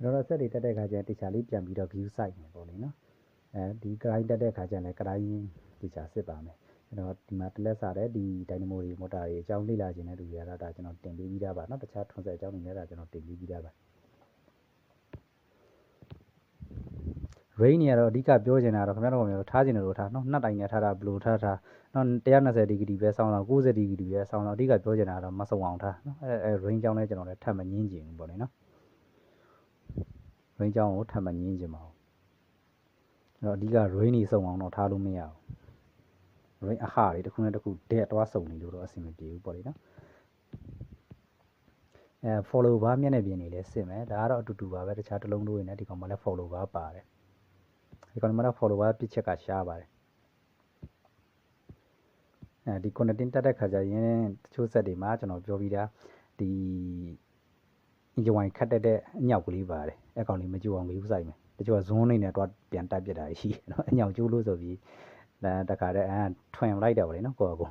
ကျွန်တော်တို့ဆက်တွေတက်တဲ့ခါကျရင်တခြားလေးပြန်ပြီးတော့ view site နေပေါ့လေနော်အဲဒီ grind တက်တဲ့ခါကျရင်လည်း grind တခြားစစ်ပါမယ်ကျွန်တော်ဒီမှာတလက်စားတဲ့ဒီ dynamo တွေ motor တွေအကြောင်းလေ့လာခြင်းတဲ့လူတွေကတော့ဒါကျွန်တော်တင်ပေးပြီးသားပါเนาะတခြားထွန်ဆက်အကြောင်းတွေလည်းဒါကျွန်တော်တင်ပေးပြီးသားပါ range နေရာတော့အဓိကပြောချင်တာတော့ခင်ဗျားတို့မျိုးထားချင်တယ်လို့ထားเนาะနှစ်တိုင်နဲ့ထားတာဘယ်လိုထားထားเนาะ120ဒီဂရီပဲဆောင်းတော့90ဒီဂရီပဲဆောင်းတော့အဓိကပြောချင်တာတော့မဆုံအောင်ထားเนาะအဲအဲ range ကြောင်းလည်းကျွန်တော်လည်းထပ်မငင်းကျင်ဘူးပေါ့လေเนาะ range ကြောင်းကိုထပ်မငင်းကျင်ပါဘူးအဲ့တော့အဓိက range နေစုံအောင်တော့ထားလို့မရဘူး range အဟတွေတစ်ခုနဲ့တစ်ခုဒက်တွားစုံနေလို့တော့အဆင်မပြေဘူးပေါ့လေနော်အဲ follow bar မျက်နှာပြင်နေလဲစစ်မယ်ဒါကတော့အတူတူပါပဲတခြားတစ်လုံးတို့ရင်းနဲ့ဒီကောင်မှလည်း follow bar ပါတယ်ဒီကောင်မှလည်း follow bar ပြစ်ချက်ကရှားပါတယ်အဲဒီ connecting တက်တဲ့ခါကျရင်တချို့ set တွေမှာကျွန်တော်ပြောပြီးသားဒီ engine wine ခတ်တက်တဲ့အညောက်ကလေးပါတယ် အဲကောင်လေးမကြည့်အောင် view site မယ်တချို့က zone နေနဲ့တော့ပြန်တက်ပြစ်တာရှိတယ်နော်အညောက်ကျိုးလို့ဆိုပြီးဒါတခါတည်းအဲထွင်လိုက်တယ်ဗောလေနော်ကိုယ့်အကို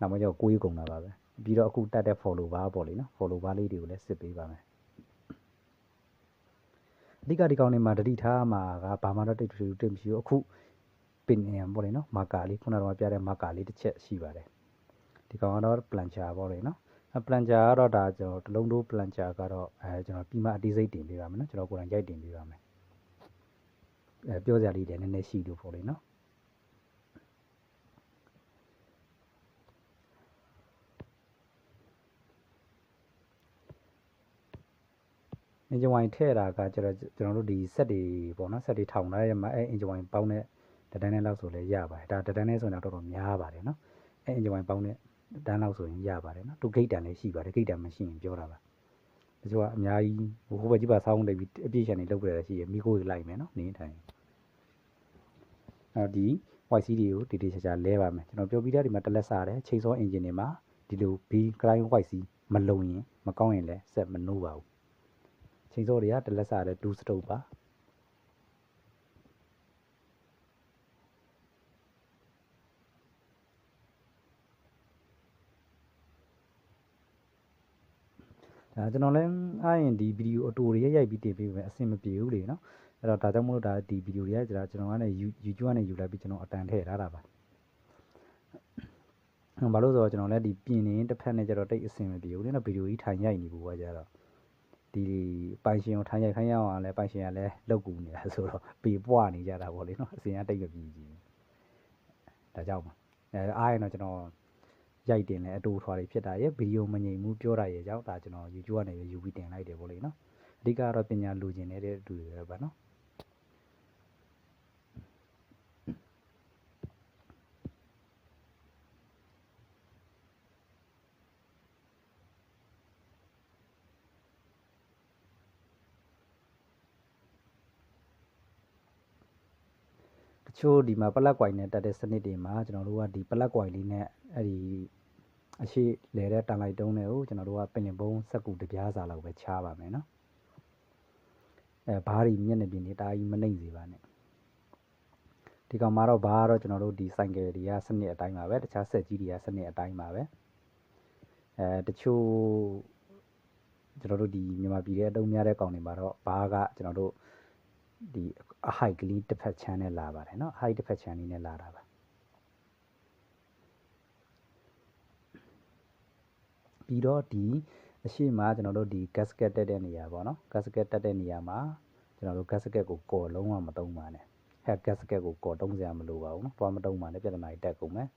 နောက်မှကျတော့ကိုယ်ကုန်တာပါပဲပြီးတော့အခုတက်တဲ့ follow bar ပေါ့လေနော် follow bar လေးတွေကိုလည်းစစ်ပေးပါမယ်အဓိကဒီကောင်တွေမှာတတိထားမှာကဘာမှတော့တိတ်တူတိတ်မရှိဘူးအခုပင်နေပေါ့လေနော်မာကာလေးခုနကတော့ပြတဲ့မာကာလေးတစ်ချက်ရှိပါတယ်ဒီကောင်ကတော့ plancher ပေါ့လေနော် ပလန်ချာကတော့ဒါကျွန်တော်တလုံးတိုးပလန်ချာကတော့အဲကျွန်တော်ပြီးမှအသေးစိတ်တင်ပေးပါမယ်နော်ကျွန်တော်ကိုယ်တိုင်ရိုက်တင်ပေးပါမယ်အဲပြောစရာလေးတွေနည်းနည်းရှိလို့ပေါ့လေနော်အင်ဂျင်ဝိုင်ထည့်တာကကျွန်တော်ကျွန်တော်တို့ဒီ set တွေပေါ့နော် set တွေထောင်ထားရမှာအဲအင်ဂျင်ဝိုင်ပေါင်းတဲ့တဒန်းနဲ့လောက်ဆိုလဲရပါတယ်ဒါတဒန်းနဲ့ဆိုရင်တော့တော်တော်များပါတယ်နော်အဲအင်ဂျင်ဝိုင်ပေါင်းတဲ့ တန်းလောက်ဆိုရင်ရပါတယ်နော်သူဂိတ်တန်လည်းရှိပါတယ်ဂိတ်တန်မရှိရင်ပြောတာပါတချို့ကအများကြီးဟိုဘက်ကြီးပါဆောင်းနေပြီးအပြည့်ရှန်နေလောက်ပြရရှိရမိကိုလိုက်မယ်နော်နေထိုင်အဲဒီ white CD ကိုတီတီချာချာလဲပါမယ်ကျွန်တော်ပြောပြီးသားဒီမှာတလက်စားတယ်ချိန်စော engine တွေမှာဒီလို B grind white C မလုံရင်မကောင်းရင်လည်းဆက်မနှိုးပါဘူးချိန်စောတွေကတလက်စားတယ်2 stroke ပါ ဒါကျွန်တော်လည်းအားရင်ဒီဗီဒီယိုအတူတွေရိုက်ပြီးတင်ပေးမယ်အဆင်မပြေဘူးလေနော်အဲ့တော့ဒါကြောင့်မို့လို့ဒါဒီဗီဒီယိုတွေကကျွန်တော်ကျွန်တော်ကနေ YouTube ကနေယူလိုက်ပြီးကျွန်တော်အတန်ထည့်ထားတာပါဘာလို့ဆိုတော့ကျွန်တော်လည်းဒီပြင်နေတစ်ဖက်နဲ့ကျတော့တိတ်အဆင်မပြေဘူးလေနော်ဗီဒီယိုကြီးထိုင်ရိုက်နေဘူးကကြတော့ဒီပိုင်ရှင်ကိုထိုင်ရိုက်ခိုင်းရအောင်လဲပိုင်ရှင်ကလည်းလောက်ကူနေတာဆိုတော့ပေပွားနေကြတာပေါ့လေနော်အစင်ကတိတ်မပြေကြီးဒါကြောင့်ပါအဲအားရင်တော့ကျွန်တော် ရိုက်တင်လဲအတူထွားတွေဖြစ်တာရဲ့ဗီဒီယိုမငြိမ်ဘူးပြောတာရဲ့ကြောင့်ဒါကျွန်တော် YouTube ကနေယူပြီးတင်လိုက်တယ်ပေါ့လေနော်အဓိကတော့ပညာလူကျင်နေတဲ့တူတွေပဲနော် ချို့ဒီမှာပလက်ကွိုင်နဲ့တက်တဲ့စနစ်တွေမှာကျွန်တော်တို့ကဒီပလက်ကွိုင်လေးနဲ့အဲ့ဒီအရှိလဲတဲ့တန်လိုက်တုံးတွေကိုကျွန်တော်တို့ကပင်လင်ပုံးစက်ကူတပြားစာလောက်ပဲချားပါမယ်နော်အဲဘားဒီမျက်နှာပြင်တွေတာကြီးမနှိမ့်စေပါနဲ့ဒီကောင်မှာတော့ဘာကတော့ကျွန်တော်တို့ဒီဆိုင်ကယ်တွေကစနစ်အတိုင်းပါပဲတခြားဆက်ကြီးတွေကစနစ်အတိုင်းပါပဲအဲတချို့ကျွန်တော်တို့ဒီမြန်မာပြည်ရဲ့အတုံးများတဲ့ကောင်တွေမှာတော့ဘာကကျွန်တော်တို့ ဒီအဟိုက်ကလေးတစ်ဖက်ချမ်းနဲ့လာပါတယ်เนาะအဟိုက်တစ်ဖက်ချမ်းလေးနဲ့လာတာပါပြီးတော့ဒီအရှိမကျွန်တော်တို့ဒီ gasket တက်တဲ့နေရာပေါ့နော် gasket တက်တဲ့နေရာမှာကျွန်တော်တို့ gasket ကိုကော်လုံးဝမတုံးပါနဲ့ဟဲ့ gasket ကိုကော်တုံးစရာမလိုပါဘူးเนาะတွားမတုံးပါနဲ့ပြဿနာကြီးတက်ကုန်မယ်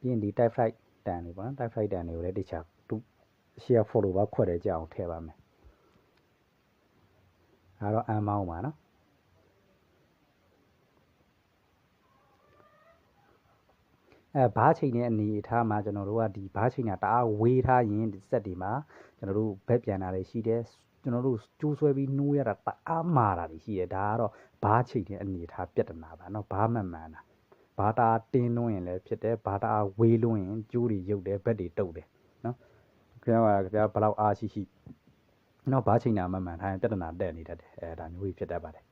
ပြီးရင်ဒီ type flight တန်လေးပေါ့နော် type flight တန်လေးကိုလည်းတခြားသူရှေ့ follow ပါခွက်တဲ့ကြအောင်ထည့်ပါမယ်ဒါတော့အမ်းမောင်းပါနော် အဲဘားချိန်တဲ့အနေအထားမှာကျွန်တော်တို့ကဒီဘားချိန်တာတအားဝေးထားရင်ဒီစက်တွေမှာကျွန်တော်တို့ဘက်ပြန်တာတွေရှိတယ်ကျွန်တော်တို့ကျိုးဆွဲပြီးနှိုးရတာတအားမာတာတွေရှိတယ်ဒါကတော့ဘားချိန်တဲ့အနေအထားပြဿနာပါเนาะဘားမှန်မှန်တာဘာတာတင်းလွန်းရင်လည်းဖြစ်တယ်ဘာတာဝေးလွန်းရင်ကျိုးတွေရုပ်တယ်ဘက်တွေတုပ်တယ်เนาะခင်ဗျားကခင်ဗျားဘလောက်အားရှိရှိเนาะဘားချိန်တာမှန်မှန်ထားရင်ပြဿနာတက်နေတတ်တယ်အဲဒါမျိုးကြီးဖြစ်တတ်ပါတယ်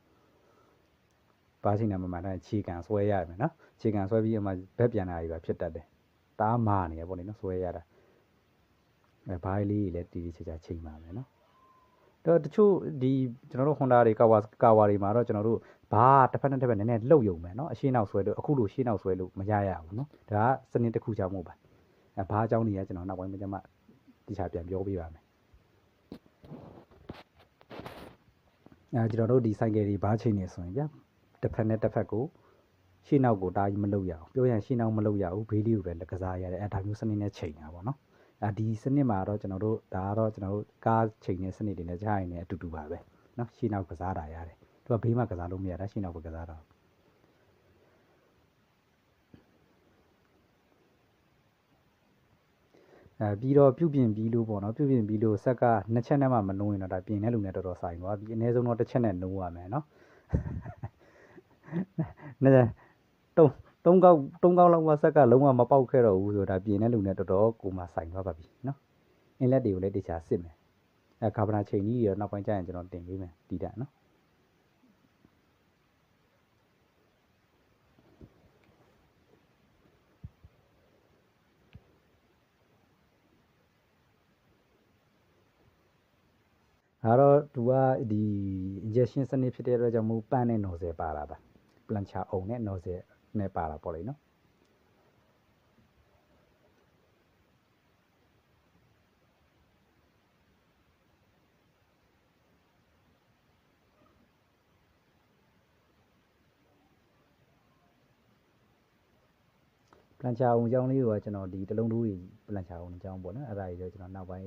ပါရှိနေမှာမှန်တဲ့ခြေကံဆွဲရမယ်နော်ခြေကံဆွဲပြီးအမှဘက်ပြန်လာပြီပါဖြစ်တတ်တယ်တားမာနေရပေါ့လေနော်ဆွဲရတာအဲဘိုင်းလေးကြီးလည်းတီးတီးချာချာချိန်ပါမယ်နော်တော့တချို့ဒီကျွန်တော်တို့ Honda တွေ Kawa Kawa တွေမှာတော့ကျွန်တော်တို့ဘာတစ်ဖက်နဲ့တစ်ဖက်နည်းနည်းလှုပ်ယုံမယ်နော်အရှင်းနောက်ဆွဲလို့အခုလိုရှင်းနောက်ဆွဲလို့မရရဘူးနော်ဒါကစနစ်တစ်ခုကြောင့်မဟုတ်ပါအဲဘာအကြောင်းတွေကကျွန်တော်နောက်ပိုင်းမှကျမတိကျပြန်ပြောပေးပါမယ်အဲကျွန်တော်တို့ဒီ cycle တွေဘာချိန်နေဆိုရင်ဗျ တစ်ဖက်နဲ့တစ်ဖက်ကိုရှေ့နောက်ကိုတားကြီးမလုပ်ရအောင်ပြောရင်ရှေ့နောက်မလုပ်ရဘူးဘေးလေးကိုပဲလက်ကစားရတယ်အဲဒါမျိုးစနစ်နဲ့ချိန်တာပေါ့နော်အဲဒီစနစ်မှာတော့ကျွန်တော်တို့ဒါကတော့ကျွန်တော်တို့ကားချိန်တဲ့စနစ်တွေနဲ့ကြားရင်လည်းအတူတူပါပဲနော်ရှေ့နောက်ကစားတာရတယ်သူကဘေးမှာကစားလို့မရတာရှေ့နောက်ပဲကစားတာအဲပြီးတော့ပြုပြင်ပြီးလို့ပေါ့နော်ပြုပြင်ပြီးလို့ဆက်ကနှစ်ချက်နဲ့မှမနှိုးရင်တော့ဒါပြင်တဲ့လူနဲ့တော်တော်ဆိုင်သွားပြီးအနည်းဆုံးတော့တစ်ချက်နဲ့နှိုးရမယ်နော် တုံးတုံးကောက်တုံးကောက်လောက်မှဆက်ကလုံးဝမပေါက်ခဲ့တော့ဘူးဆိုတာပြင်တဲ့လူနဲ့တော်တော်ကိုမှဆိုင်သွားပါပြီနော်အင်းလက်တွေကိုလည်းတခြားစစ်မယ်အဲကာဗနာချိန်ကြီးရောနောက်ပိုင်းကျရင်ကျွန်တော်တင်ပေးမယ်တီးတာနော်ဒါတော့သူကဒီ injection စနစ်ဖြစ်တဲ့အတွက်ကြောင့်မို့ပန်းနဲ့ nozzle ပါတာပါ plancher အုံနဲ့ nozzle နဲ့ပါတာပေါ့ လေနော်ပလန်ချာအောင်အကြောင်းလေးကိုကကျွန်တော်ဒီတလုံးတိုးကြီးပလန်ချာအောင်အကြောင်းပေါ့နော်အဲ့ဒါကြီးတော့ကျွန်တော်နောက်ပိုင်း